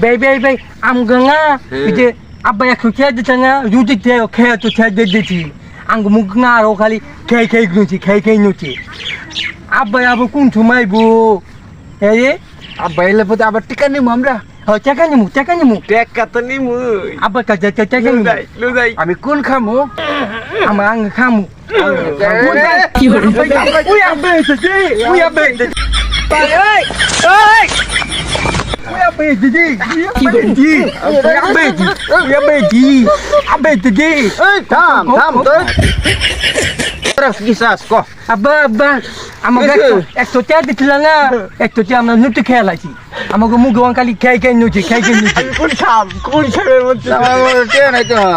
বেই বেই বেই আম গঙ্গা যে আব্বা একটু খেয়ে দিচ্ছে না রুটি খেয়ে খেয়ে তো খেয়ে দিয়ে দিচ্ছি আঙ্গ মুখ না আরও খালি খেয়ে খেয়ে নুছি খেয়ে খেয়ে নুছি আব্বা আবার কোন সময় বো এই রে আব্বা এলে পথে আবার টিকা নিবো আমরা ও টাকা নিমু টাকা নিমু টেকা তো নিমু আব্বার কাছে টাকা নিমু লুজাই লুজাই আমি কোন খামু আমার আঙ্গ খামু কি উই আব্বা এসেছে উই আব্বা এসেছে এই এই উই আব্বা এসেছে উই আব্বা এসেছে উই আব্বা এসেছে উই আব্বা এসেছে আব্বা এসেছে এই থাম থাম তো তোরা কি আব্বা আব্বা আমাকে। একশো টাকা দিচ্ছিল না একশো টাকা আমরা নুটু খেয়ে লাইছি আমাকে মুখে খালি খেয়ে খেয়ে নুছি খেয়ে খেয়ে নুছি কোন সাপ কোন সাপের মধ্যে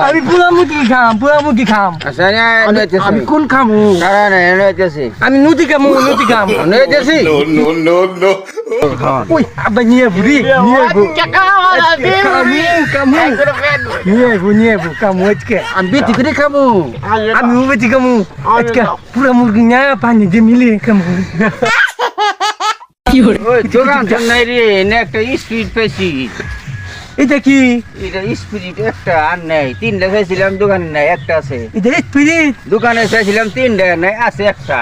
আমি পুরা মুরগি খাম পুরা মুরগি খাম আচ্ছা আমি কোন খামু না না নেতেছি আমি নুটি খামু নুটি খাম নেতেছি উই আব্বা নিয়ে বুড়ি নিয়ে বু বু কামু আজকে আমি বিটি করে খামু আমি উবেছি কামু আজকে পুরা মুরগি না পানি দিয়ে মিলিয়ে কামু ওই দোকান নাই রে নে একটা স্পিড পেয়েছি এটা কি এটা স্পিড একটা আর নাই তিনটা চাইছিলাম দোকানে নাই একটা আছে এটা স্পিরিট দোকানে চাইছিলাম তিনটা নাই আছে একটা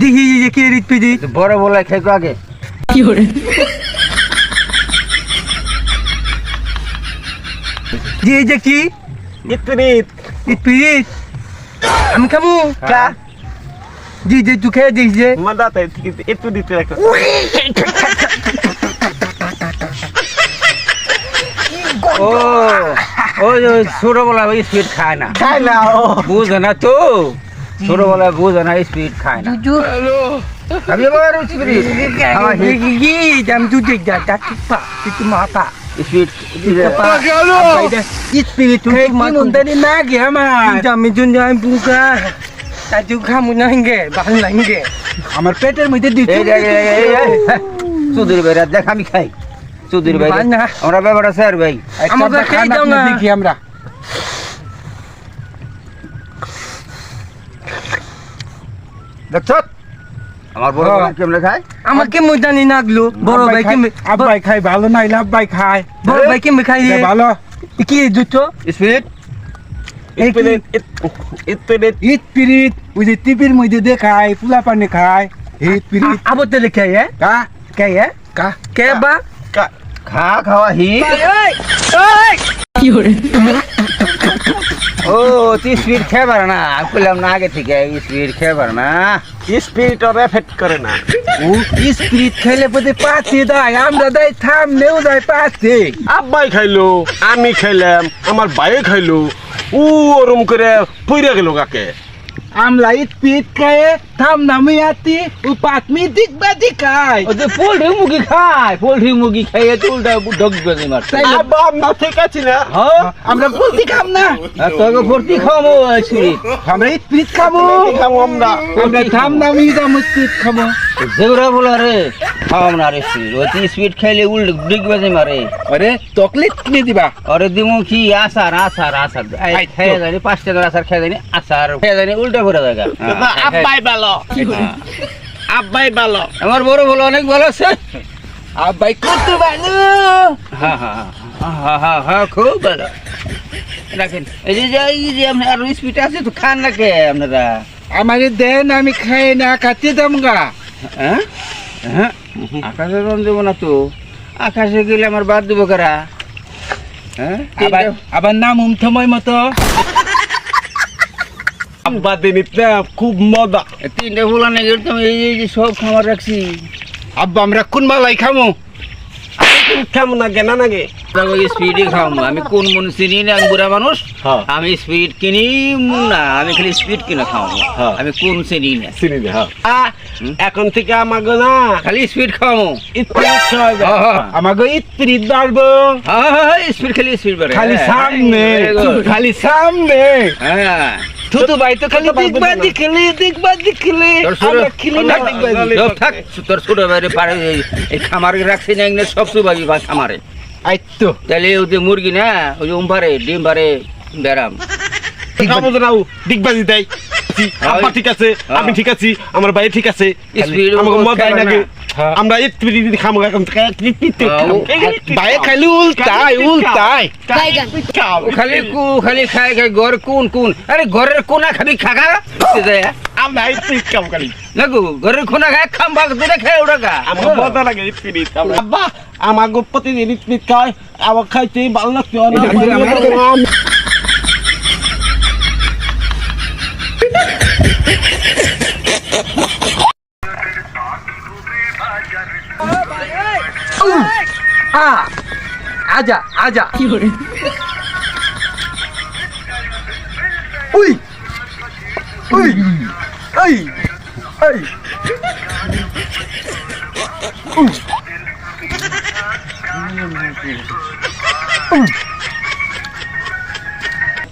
দেখি যে কি স্পিরিট তো বড় বলে খাইকো আগে যে এই যে কি? ইতরিত স্পিরিট আমি খামু কা জি যে তুই খেয়ে দিস যে। মাদাতে একটু দিতে রাখো। ও ওই ওই ছোটবেলা স্পিড খায় না। খাই না ও। বুঝে না তো। ছোটবেলা বুঝে না স্পিড খায় না। আমি আবার স্পিড? কি আমি তুই দেখ যা তা ঠিক পা তুই মা পা স্পিড স্পিরিট তুই মা কোন তারি না গে আমার আমি জন্য আমি বুকা তা তুই খামু না গে ভালো লাগে আমার পেটের মধ্যে দিচ্ছি চৌধুরী ভাই রাত দেখ আমি খাই চৌধুরী ভাই ভাই না। আমরা ব্যাপারটা স্যার ভাই আমাকে খেয়ে দাও না দেখি আমরা দেখছ আমার বড় হ্যাঁ। ভাই কেমনে খায়? আমাকে মজানি লাগল বড় ভাই কি আব্বাই খাই ভালো নাইলে আব্বাই খায়। বড় ভাই কি খাই রে? ভালো। কি দুটো? স্পিড ইতরিত ইতরিত ঈদ ওই যে টিভির মধ্যে দেখায় পোলা পানি খায়। ঈদ পিরিত আবতে লিখে এ কা? কে? এ কা? কে? বা খা খাওয়া হি। ও তুই স্পিড খেয়ে পারে না। বললাম না আগে থেকে স্পিড খেয়ে পারে না। স্পিরিট আর এফেক্ট করে না। ও স্পিরিট খাইলে পথে পাতে দেয় আমরা দেয় থামলেও দেয় পাতে আব্বাই খাইলো আমি খাইলাম আমার ভাইয়ে খাইলো। ও ওরম করে পইরা গেল কাকে? আমলা ইট পিট খায় থাম নামি আতি ও পাতমি দিক বাদি খায় ও যে পোলট্রি মুরগি খায় পোলট্রি মুরগি খাইয়ে তো উল্টা ঢক বেঁধে মারছে। আব্বা আমরা ঠিক আছি না। হ্যাঁ আমরা বলতে খাম না। আর তোকে ভর্তি খাওয়াবো স্পিড আমরা পিরিত খাব। খাব আমরা। আমরা থাম নামি দাম ঈদ খাব। যেগুলা বলা রে খাওয়াম না রে স্পিড তুই স্পিড খাইলে উল্টা ডিগ বেঁধে মারে। আরে চকলেট কিনে দিবা। আরে দিমু কি আসার আসার আসার এই খেয়ে জানি পাঁচ টাকার আসার খেয়ে জানি আসার খেয়ে জানি উল্টা করে দেখা আব্বাই ভালো। আব্বাই ভালো। আমার বড় বলো অনেক ভালো আছে। আব্বাই কত ভালো। খুব ভালো। রাখেন। এই যে যে এই যে আপনার আরও স্পিড আছে তো খান না কে আপনারা? আমাকে দেন আমি খাই না কাটিয়ে দাম গা। হ্যাঁ? হ্যাঁ? আকাশে রন দেবো না তো। আকাশে গেলে আমার বাদ দেবো কারা? হ্যাঁ? আবার আবার নাম উমথময় মতো। আব্বা দিনিত খুব মজা। তিনটে ফুলা এই যে- সব খাবার রাখছি। আব্বা আমরা কোন মালাই খামো? না কেনা স্পিডই আমি কোন মন চিনি না আমি বুড়া মানুষ। হ্যাঁ। আমি স্পিড কিনি না আমি খালি স্পিড কিনে খাওয়াবো হ্যাঁ। আমি কোন চিনি না। চিনি হ্যাঁ। এখন থেকে আমাকে না খালি স্পিড হ্যাঁ। আমাকে ইত্রিত বাড়বো। স্পিড খালি স্পিড বাড়ে। খালি সামনে খালি সামনে। হ্যাঁ। থুতু ভাই তো খালি ছোট ভাই দিকবা বলব না। দিখলে দিকবা দিখলে তোর ছোট- আমরা খিলি না। থাক, তোর ছোট বাইরে পারে এই- খামার রাখছি না এগুলো সব বা খামারে। আইতো তাহলে ওই যে মুরগি না ওই যে উম পারে ডিম খাব না ডিগবাজি দেয়। ঠিক আছে আমি ঠিক আছি আমার ভাই ঠিক আছে। আমাকে নাগে হ্যাঁ। আমরা খামো এখন ভাই খালি উল্টাই উল্টাই খালি কু খালি খাই খাই ঘর কোন কোন আরে ঘরের কোনা খাবি খাগা আমরা স্পিরিট খাম খালি লাগু ঘরের কোনা খাই খাম ভাগ খাই ওটা গা আমার মজা লাগে আব্বা আমার খায় আমার খাইতে ভালো লাগছে না আজা আজা। উই উই এই এই।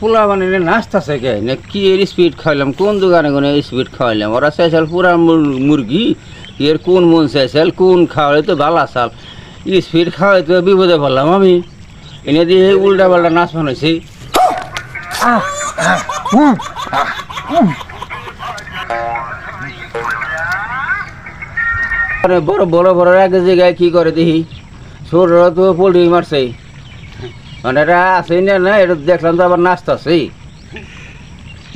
পোলা বানিয়ে নাচতেছে কে না কি এর স্পিড খাইলাম কোন দোকানে কোন স্পিড খাওয়াইলাম ওরা চাইছিল পুরা মুর- মুরগি এর কোন মন চাইছিল কোন খাওয়ালে তো ভালো চাল স্পিড খাওয়াই তো বিপদে পড়লাম আমি। এনে দিয়ে উল্টা পাল্টা নাচ বানাইছি। বড় বড় বড় এক জায়গায় কি করে দেখি? ছোটরা তো পোল্ট্রি মারছে। মানে এটা আছে না না এটা দেখলাম তো আবার নাচতেছে।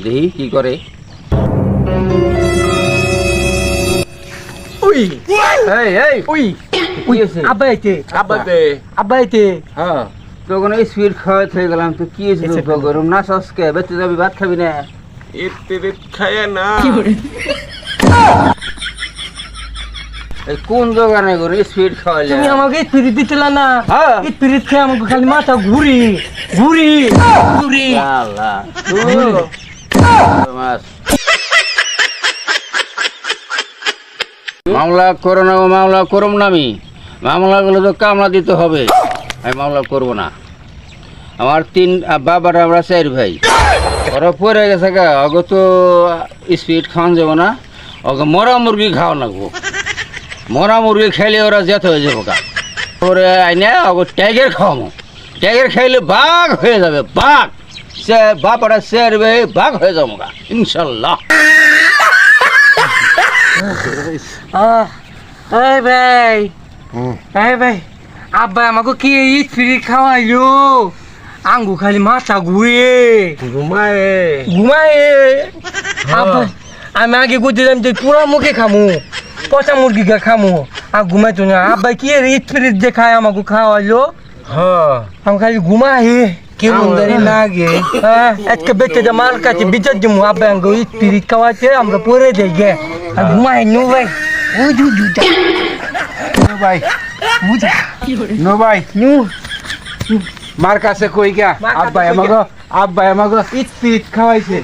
দেখি কি করে। উই এই এই। উই হ্যাঁ। তখন স্পিড খাওয়াই থেকে গেলাম তো কি হয়েছে। গরম না সসকে বেঁচে যাবি ভাত খাবি না। স্পিরিট খায় না। কোন দোকানে করে স্পিড খাওয়াইলে? তুমি আমাকে স্পিরিট দিতেলা না। হ্যাঁ। স্পিরিট খেয়ে আমাকে খালি মাথা ঘুরি ঘুরি ঘুরি। আল্লাহ মাস মামলা করো না মামলা করুম না আমি। মামলাগুলো তো কামলা দিতে হবে। আমি মামলা করব না। আমার তিন বাবার আমরা চার ভাই। ওরা পরে গেছে গা অগ তো স্পিড খাওয়ান যাব না। ওকে মরা মুরগি খাওয়া লাগবো। মরা মুরগি খাইলে ওরা যেতে হয়ে যাব গা। ওরে আইনে ওকে ট্যাগের খাওয়াবো ট্যাগের খাইলে বাঘ হয়ে যাবে, বাঘ। সে বাপারা শের বে বাঘ হয়ে যাব গা, ইনশাল্লাহ। এই ভাই। এই ভাই আব্বা আমাকে কি স্পিরিট খাওয়াইলো? আঙ্গু খালি মাথা ঘুরে। ঘুমায়। ঘুমায়। আব্বা আমি আগে করছিলাম যে পুরা মুখে খামু পচা মুরগিকে খামু আর ঘুমাইতো না। আব্বা কি স্পিরিট যে খায় আমাকে খাওয়াইলো? হ্যাঁ। আমি খালি ঘুমাই। কেমন জানি লাগে। হ্যাঁ আজকে বেঁচে মার কাছে বিচার জমু আব্বা আঙ্গু স্পিরিট খাওয়াচ্ছে আমরা পরে গে। আর ঘুমাই নো ভাই। ও জু নো ভাই বুঝা নো ভাই নু মার কাছে কই গা? আব্বা আমাগো? আব্বা আমাকে ইট পিট খাওয়াইছে।